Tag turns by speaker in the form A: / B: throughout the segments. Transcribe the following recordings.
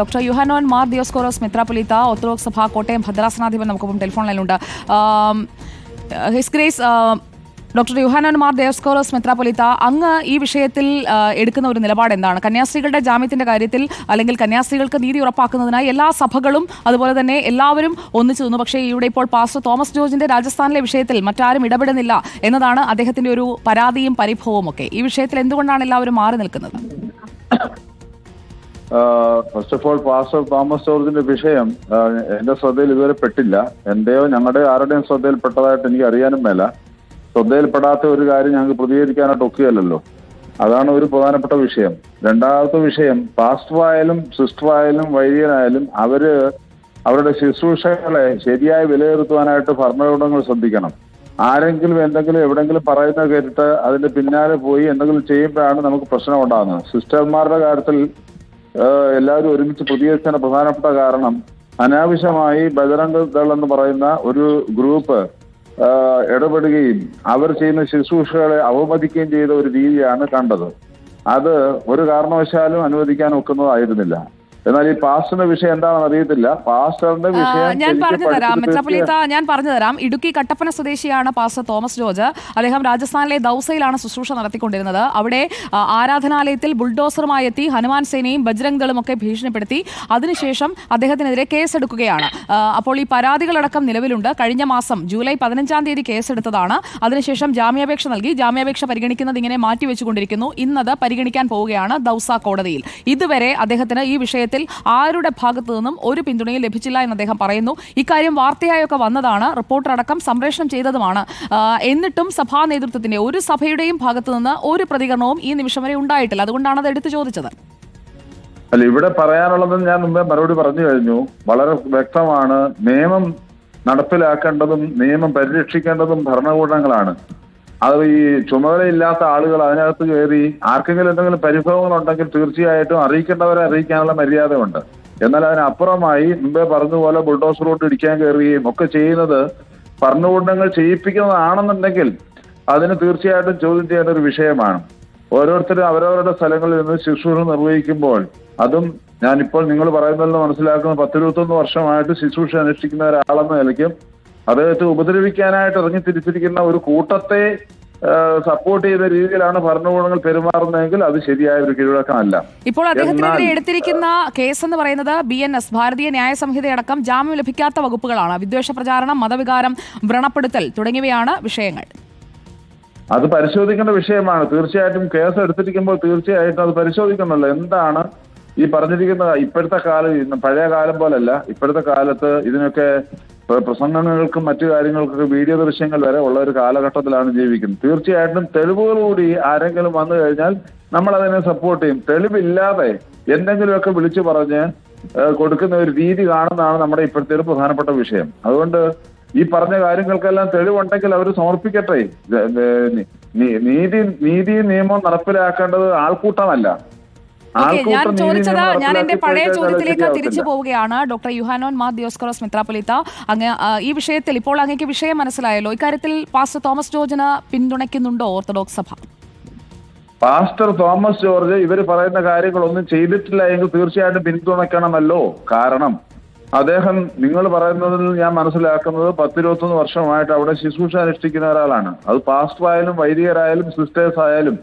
A: Doctor Yuhanon Mar Dioscoros Metropolitha Orthodox സഭ കോട്ടയം ഭദ്രാസനാധിപൻ നമുക്കൊപ്പം telephone ലൈനിലുണ്ട്. His grace doctor Yuhanon Mar Devaskoros മെത്രാപൊലിത്ത അങ്ങ് ഈ വിഷയത്തിൽ എടുക്കുന്ന ഒരു നിലപാട് എന്താണ്? കന്യാസ്ത്രീകളുടെ ജാമ്യത്തിന്റെ കാര്യത്തിൽ അല്ലെങ്കിൽ കന്യാസ്ത്രീകൾക്ക് നീതി ഉറപ്പാക്കുന്നതിനായി എല്ലാ സഭകളും അതുപോലെ തന്നെ എല്ലാവരും ഒന്നിച്ചു നിന്നു. പക്ഷേ ഇവിടെ ഇപ്പോൾ പാസ്റ്റർ തോമസ് ജോർജിന്റെ രാജസ്ഥാനിലെ വിഷയത്തിൽ മറ്റാരും ഇടപെടുന്നില്ല എന്നതാണ് അദ്ദേഹത്തിന്റെ ഒരു പരാതിയും പരിഭവവും ഒക്കെ ഈ വിഷയത്തിൽ എന്തുകൊണ്ടാണ് എല്ലാവരും മാറി നിൽക്കുന്നത്?
B: First of all pastor Thomas ജോർജിന്റെ വിഷയം എന്റെ ശ്രദ്ധയിൽ ഇതുവരെ പെട്ടില്ല. എന്റെയോ ഞങ്ങളുടെ ആരുടെയും ശ്രദ്ധയിൽപ്പെട്ടതായിട്ട് എനിക്ക് അറിയാനും മേല. ശ്രദ്ധയിൽപ്പെടാത്ത ഒരു കാര്യം ഞങ്ങൾക്ക് പ്രതികരിക്കാനായിട്ട് ഒക്കുകയല്ലോ അതാണ് ഒരു പ്രധാനപ്പെട്ട വിഷയം. രണ്ടാമത്തെ വിഷയം പാസ്റ്ററായാലും സിസ്റ്ററായാലും വൈദികനായാലും അവർ അവരുടെ ശുശ്രൂഷകളെ ശരിയായി വിലയിരുത്തുവാനായിട്ട് ഭരണകൂടങ്ങൾ ശ്രദ്ധിക്കണം. ആരെങ്കിലും എന്തെങ്കിലും എവിടെങ്കിലും പറയുന്നത് കേട്ടിട്ട് അതിന്റെ പിന്നാലെ പോയി എന്തെങ്കിലും ചെയ്യുമ്പോഴാണ് നമുക്ക് പ്രശ്നം ഉണ്ടാകുന്നത്. സിസ്റ്റർമാരുടെ കാര്യത്തിൽ എല്ലാവരും ഒരുമിച്ച് പ്രതികരിച്ചതിന് പ്രധാനപ്പെട്ട കാരണം അനാവശ്യമായി ബജറംഗ് ദൾ എന്ന് പറയുന്ന ഒരു ഗ്രൂപ്പ് ഇടപെടുകയും അവർ ചെയ്യുന്ന ശുശ്രൂഷകളെ അവമതിക്കുകയും ചെയ്ത ഒരു രീതിയാണ് കണ്ടത്. അത് ഒരു കാരണവശാലും അനുവദിക്കാൻ ഒക്കുന്നതായിരുന്നില്ല. എന്നാൽ ഈ പാസ്റ്ററിന്റെ വിഷയം എന്താണെന്ന് അറിയത്തില്ല. പാസ്റ്ററിന്റെ വിഷയം
A: ഞാൻ പറഞ്ഞു തരാം.
B: പഠിച്ച്
A: മെത്രാപ്പൊലീത്ത ഞാൻ പറഞ്ഞു തരാം. ഇടുക്കി കട്ടപ്പന സ്വദേശിയാണ് പാസ്റ്റർ തോമസ് ജോർജ്. അദ്ദേഹം രാജസ്ഥാനിലെ ദൗസയിലാണ് ശുശ്രൂഷ നടത്തിക്കൊണ്ടിരുന്നത്. അവിടെ ആരാധനാലയത്തിൽ ബുൾഡോസറുമായി എത്തി ഹനുമാൻ സേനയും ബജ്രംഗ് ദളും ഒക്കെ ഭീഷണിപ്പെടുത്തി. അതിനുശേഷം അദ്ദേഹത്തിനെതിരെ കേസെടുക്കുകയാണ്. അപ്പോൾ ഈ പരാതികളടക്കം നിലവിലുണ്ട്. കഴിഞ്ഞ മാസം ജൂലൈ പതിനഞ്ചാം തീയതി കേസെടുത്തതാണ്. അതിനുശേഷം ജാമ്യാപേക്ഷ നൽകി. ജാമ്യാപേക്ഷ പരിഗണിക്കുന്നത് ഇങ്ങനെ മാറ്റിവെച്ചുകൊണ്ടിരിക്കുന്നു. ഇന്നത് പരിഗണിക്കാൻ പോവുകയാണ് ദൗസ കോടതിയിൽ. ഇതുവരെ അദ്ദേഹത്തിന് ഈ വിഷയത്തിൽ ആരുടെ ഭാഗത്തു നിന്നും ഒരു പിന്തുണയും ലഭിച്ചില്ല എന്ന് അദ്ദേഹം പറയുന്നു. ഇക്കാര്യം വാർത്തയായൊക്കെ വന്നതാണ്. റിപ്പോർട്ടർ അടക്കം സംപ്രേഷണം ചെയ്തതുമാണ്. എന്നിട്ടും സഭാ നേതൃത്വത്തിന്റെ ഒരു സഭയുടെയും ഭാഗത്തു നിന്ന് ഒരു പ്രതികരണവും ഈ നിമിഷം വരെ ഉണ്ടായിട്ടില്ല. അതുകൊണ്ടാണ് അത് എടുത്തു ചോദിച്ചത്.
B: അല്ല ഇവിടെ പറയാനുള്ളത് ഞാൻ മുമ്പേ മറുപടി പറഞ്ഞു കഴിഞ്ഞു. വളരെ വ്യക്തമാണ്. നിയമം നടപ്പിലാക്കേണ്ടതും നിയമം പരിരക്ഷിക്കേണ്ടതും ഭരണകൂടങ്ങളാണ്. അത് ഈ ചുമതലയില്ലാത്ത ആളുകൾ അതിനകത്ത് കയറി ആർക്കെങ്കിലും എന്തെങ്കിലും പരിഭവങ്ങൾ ഉണ്ടെങ്കിൽ തീർച്ചയായിട്ടും അറിയിക്കേണ്ടവരെ അറിയിക്കാനുള്ള മര്യാദയുണ്ട്. എന്നാൽ അതിനപ്പുറമായി മുമ്പേ പറഞ്ഞതുപോലെ ബുൾഡോസർ റോഡ് ഇടിക്കാൻ കയറുകയും ഒക്കെ ചെയ്യുന്നത് ഭരണകൂടങ്ങൾ ചെയ്യിപ്പിക്കുന്നതാണെന്നുണ്ടെങ്കിൽ അതിന് തീർച്ചയായിട്ടും ചോദ്യം ചെയ്യേണ്ട ഒരു വിഷയമാണ്. ഓരോരുത്തരും അവരവരുടെ സ്ഥലങ്ങളിൽ നിന്ന് ശുശ്രൂഷ നിർവഹിക്കുമ്പോൾ അതും ഞാനിപ്പോൾ നിങ്ങൾ പറയുന്നതിൽ മനസ്സിലാക്കുന്ന പത്തിരുപത്തൊന്ന് വർഷമായിട്ട് ശുശ്രൂഷ അനുഷ്ഠിക്കുന്ന ഒരാളെന്ന നിലയ്ക്ക് അദ്ദേഹത്തെ ഉപദ്രവിക്കാനായിട്ട് ഇറങ്ങി തിരിച്ചിരിക്കുന്ന ഒരു കൂട്ടത്തെ സപ്പോർട്ട് ചെയ്ത രീതിയിലാണ് ഭരണകൂടങ്ങൾ പെരുമാറുന്നതെങ്കിൽ അത് ശരിയായ ഒരു കീഴ്വഴക്കമല്ല
A: ഇപ്പോൾ അദ്ദേഹത്തിനെതിരെ എടുത്തിരിക്കുന്ന കേസ് എന്ന് പറയുന്നത് ബി എൻ എസ് ഭാരതീയ ന്യായ സംഹിതയടക്കം ജാമ്യം ലഭിക്കാത്ത വകുപ്പുകളാണ്. വിദ്വേഷ പ്രചാരണം മതവികാരം വ്രണപ്പെടുത്തൽ തുടങ്ങിയവയാണ് വിഷയങ്ങൾ.
B: അത് പരിശോധിക്കേണ്ട വിഷയമാണ്. തീർച്ചയായിട്ടും കേസ് എടുത്തിരിക്കുമ്പോൾ തീർച്ചയായിട്ടും അത് പരിശോധിക്കണമല്ലോ എന്താണ് ഈ പറഞ്ഞിരിക്കുന്ന ഇപ്പോഴത്തെ കാലം പഴയ കാലം പോലല്ല. ഇപ്പോഴത്തെ കാലത്ത് ഇതിനൊക്കെ പ്രസംഗങ്ങൾക്കും മറ്റു കാര്യങ്ങൾക്കൊക്കെ വീഡിയോ ദൃശ്യങ്ങൾ വരെ ഉള്ള ഒരു കാലഘട്ടത്തിലാണ് ജീവിക്കുന്നത്. തീർച്ചയായിട്ടും തെളിവുകളോടി ആരെങ്കിലും വന്നു കഴിഞ്ഞാൽ നമ്മൾ അതിനെ സപ്പോർട്ട് ചെയ്യും. തെളിവില്ലാതെ എന്തെങ്കിലുമൊക്കെ വിളിച്ചു പറഞ്ഞ് കൊടുക്കുന്ന ഒരു രീതി കാണുന്നതാണ് നമ്മുടെ ഇപ്പോഴത്തെ ഒരു പ്രധാനപ്പെട്ട വിഷയം. അതുകൊണ്ട് ഈ പറഞ്ഞ കാര്യങ്ങൾക്കെല്ലാം തെളിവുണ്ടെങ്കിൽ അവർ സമർപ്പിക്കട്ടെ. നീതി നീതി നിയമം നടപ്പിലാക്കേണ്ടത് ആൾക്കൂട്ടമല്ല.
A: ഞാൻ ചോദിച്ചത് ഞാൻ എന്റെ പഴയ ചോദ്യത്തിലേക്ക് തിരിച്ചു പോവുകയാണ്. ഡോക്ടർ യുഹാനോൻ മാ ദിയോസ്കറോസ് മിത്രാപൊലിത്ത അങ്ങ് ഈ വിഷയത്തിൽ ഇപ്പോൾ അങ്ങേക്ക് വിഷയം മനസ്സിലായല്ലോ. ഇക്കാര്യത്തിൽ പാസ്റ്റർ തോമസ് ജോർജിന് പിന്തുണയ്ക്കുന്നുണ്ടോ ഓർത്തഡോക്സ് സഭ?
B: പാസ്റ്റർ തോമസ് ജോർജ് ഇവർ പറയുന്ന കാര്യങ്ങളൊന്നും ചെയ്തിട്ടില്ല എങ്കിൽ തീർച്ചയായിട്ടും പിന്തുണയ്ക്കണമല്ലോ. കാരണം അദ്ദേഹം നിങ്ങൾ പറയുന്നതിൽ ഞാൻ മനസ്സിലാക്കുന്നത് പത്തിരുപത്തൊന്ന് വർഷമായിട്ട് അവിടെ ശുശ്രൂഷ അനുഷ്ഠിക്കുന്ന ഒരാളാണ്. അത് പാസ്റ്റർ ആയാലും വൈദികരായാലും സിസ്റ്റേഴ്സ് ആയാലും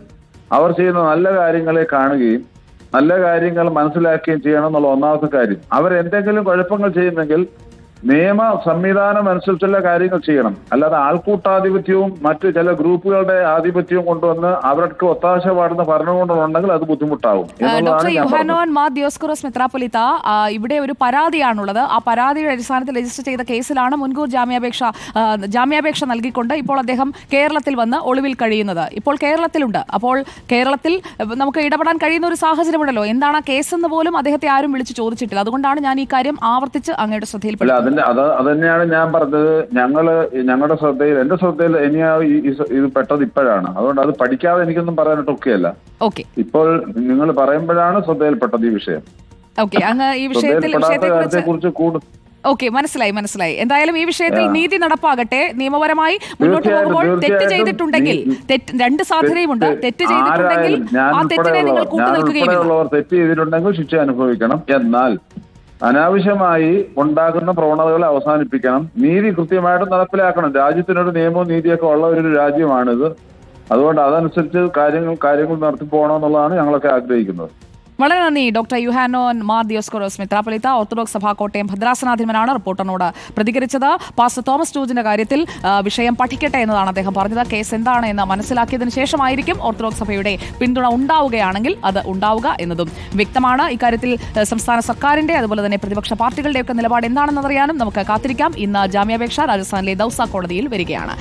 B: അവർ ചെയ്യുന്ന നല്ല കാര്യങ്ങളെ കാണുകയും നല്ല കാര്യങ്ങൾ മനസ്സിലാക്കുകയും ചെയ്യണം എന്നുള്ള ഒന്നാമത്തെ കാര്യം. അവരെന്തെങ്കിലും കുഴപ്പങ്ങൾ ചെയ്യുന്നെങ്കിൽ നിയമ സംവിധാനം അനുസരിച്ചുള്ള കാര്യങ്ങൾ ചെയ്യണം. അല്ലാതെ ആൾക്കൂട്ടാധിപത്യവും മറ്റ് ചില ഗ്രൂപ്പുകളുടെ ആധിപത്യവും കൊണ്ടുവന്ന് അവർക്ക് ഒത്താശ പാടുന്ന കൊണ്ടുണ്ടെങ്കിൽ അത് ബുദ്ധിമുട്ടാവും.
A: ഡോക്ടർ
B: എന്നുള്ളതാണ് ഞാൻ പറഞ്ഞത്.
A: യുഹാനോൻ മാ ദിയോസ്കറോസ് മെത്രാപ്പൊലിത്ത ഇവിടെ ഒരു പരാതിയാണുള്ളത്. ആ പരാതിയുടെ അടിസ്ഥാനത്തിൽ രജിസ്റ്റർ ചെയ്ത കേസിലാണ് മുൻകൂർ ജാമ്യാപേക്ഷ ജാമ്യാപേക്ഷ നൽകിക്കൊണ്ട് ഇപ്പോൾ അദ്ദേഹം കേരളത്തിൽ വന്ന് ഒളിവിൽ കഴിയുന്നത്. ഇപ്പോൾ കേരളത്തിലുണ്ട്. അപ്പോൾ കേരളത്തിൽ നമുക്ക് ഇടപെടാൻ കഴിയുന്ന ഒരു സാഹചര്യമുണ്ടല്ലോ. എന്താണ് ആ കേസെന്ന് പോലും അദ്ദേഹത്തെ ആരും വിളിച്ച് ചോദിച്ചിട്ടില്ല. അതുകൊണ്ടാണ് ഞാൻ ഈ കാര്യം ആവർത്തിച്ച് അങ്ങയുടെ
B: ശ്രദ്ധയിൽ
A: ശ്രദ്ധയിൽപ്പെടുന്നത്
B: അതിന്റെ അത് അത് തന്നെയാണ് ഞാൻ പറഞ്ഞത്. ഞങ്ങൾ ഞങ്ങളുടെ ശ്രദ്ധയിൽ എന്റെ ശ്രദ്ധയിൽ ഇനിയാ ഈ- ഈ ഇത് പെട്ടത് ഇപ്പോഴാണ്. അതുകൊണ്ട് അത് പഠിക്കാതെ എനിക്കൊന്നും പറയാനായിട്ട് ഒക്കെയല്ല.
A: ഓക്കെ.
B: ഇപ്പോൾ നിങ്ങൾ പറയുമ്പോഴാണ് ശ്രദ്ധയിൽപ്പെട്ടത് ഈ വിഷയം.
A: ഓക്കെ അങ്ങ് ഈ വിഷയത്തിൽ
B: ശ്രദ്ധയിൽപ്പെടാത്ത കുറിച്ച് കൂടുതൽ
A: ഓക്കെ മനസ്സിലായി മനസ്സിലായി. എന്തായാലും ഈ വിഷയത്തിൽ നീതി നടപ്പാകട്ടെ. നിയമപരമായി മുന്നോട്ട്
B: തീർച്ചയായിട്ടും,
A: പോകുമ്പോൾ തെറ്റ്
B: തീർച്ചയായിട്ടും.
A: ചെയ്തിട്ടുണ്ടെങ്കിൽ
B: നീ-
A: തെറ്റ് രണ്ട് സാധ്യതയുമുണ്ട് തെറ്റ് ചെയ്തിട്ടുണ്ടെങ്കിൽ
B: ആരായാലും ഞാൻ
A: ആ തെറ്റിനെ നിങ്ങൾ
B: ഉൾപ്പെടെയുള്ളവർ ഞാൻ
A: കൂട്ടുനിൽക്കുകയുമില്ല
B: ഉൾപ്പെടെയുള്ളവർ തെറ്റ് ചെയ്തിട്ടുണ്ടെങ്കിൽ ശിക്ഷ അനുഭവിക്കണം. എന്നാൽ അനാവശ്യമായി ഉണ്ടാകുന്ന പ്രവണതകളെ അവസാനിപ്പിക്കണം. നീതി കൃത്യമായിട്ട് നടപ്പിലാക്കണം. രാജ്യത്തിനൊരു നിയമവും നീതിയൊക്കെ ഉള്ള ഒരു രാജ്യമാണിത്. അതുകൊണ്ട് അതനുസരിച്ച് കാര്യങ്ങൾ കാര്യങ്ങൾ നടത്തി പോകണമെന്നുള്ളതാണ് ഞങ്ങളൊക്കെ ആഗ്രഹിക്കുന്നത്.
A: വളരെ നന്ദി ഡോക്ടർ യുഹാനോൻ മാർ ദിയോസ്കോറോസ് മെത്രാപ്പൊലിത്ത ഓർത്തഡോക്സ് സഭാ കോട്ടയം ഭദ്രാസനാധിപനാണ് റിപ്പോർട്ടറിനോട് പ്രതികരിച്ചത്. പാസ്റ്റർ തോമസ് ജോർജിന്റെ കാര്യത്തിൽ വിഷയം പഠിക്കട്ടെ എന്നതാണ് അദ്ദേഹം പറഞ്ഞത്. കേസ് എന്താണ് എന്ന് മനസ്സിലാക്കിയതിനു ശേഷമായിരിക്കും ഓർത്തഡോക്സ് സഭയുടെ പിന്തുണ ഉണ്ടാവുകയാണെങ്കിൽ അത് ഉണ്ടാവുക എന്നതും വ്യക്തമാണ്. ഇക്കാര്യത്തിൽ സംസ്ഥാന സർക്കാരിന്റെ അതുപോലെ തന്നെ പ്രതിപക്ഷ പാർട്ടികളുടെയൊക്കെ നിലപാട് എന്താണെന്നറിയാനും നമുക്ക് കാത്തിരിക്കാം. ഇന്ന് ജാമ്യാപേക്ഷ രാജസ്ഥാനിലെ ദൌസ കോടതിയിൽ വരികയാണ്.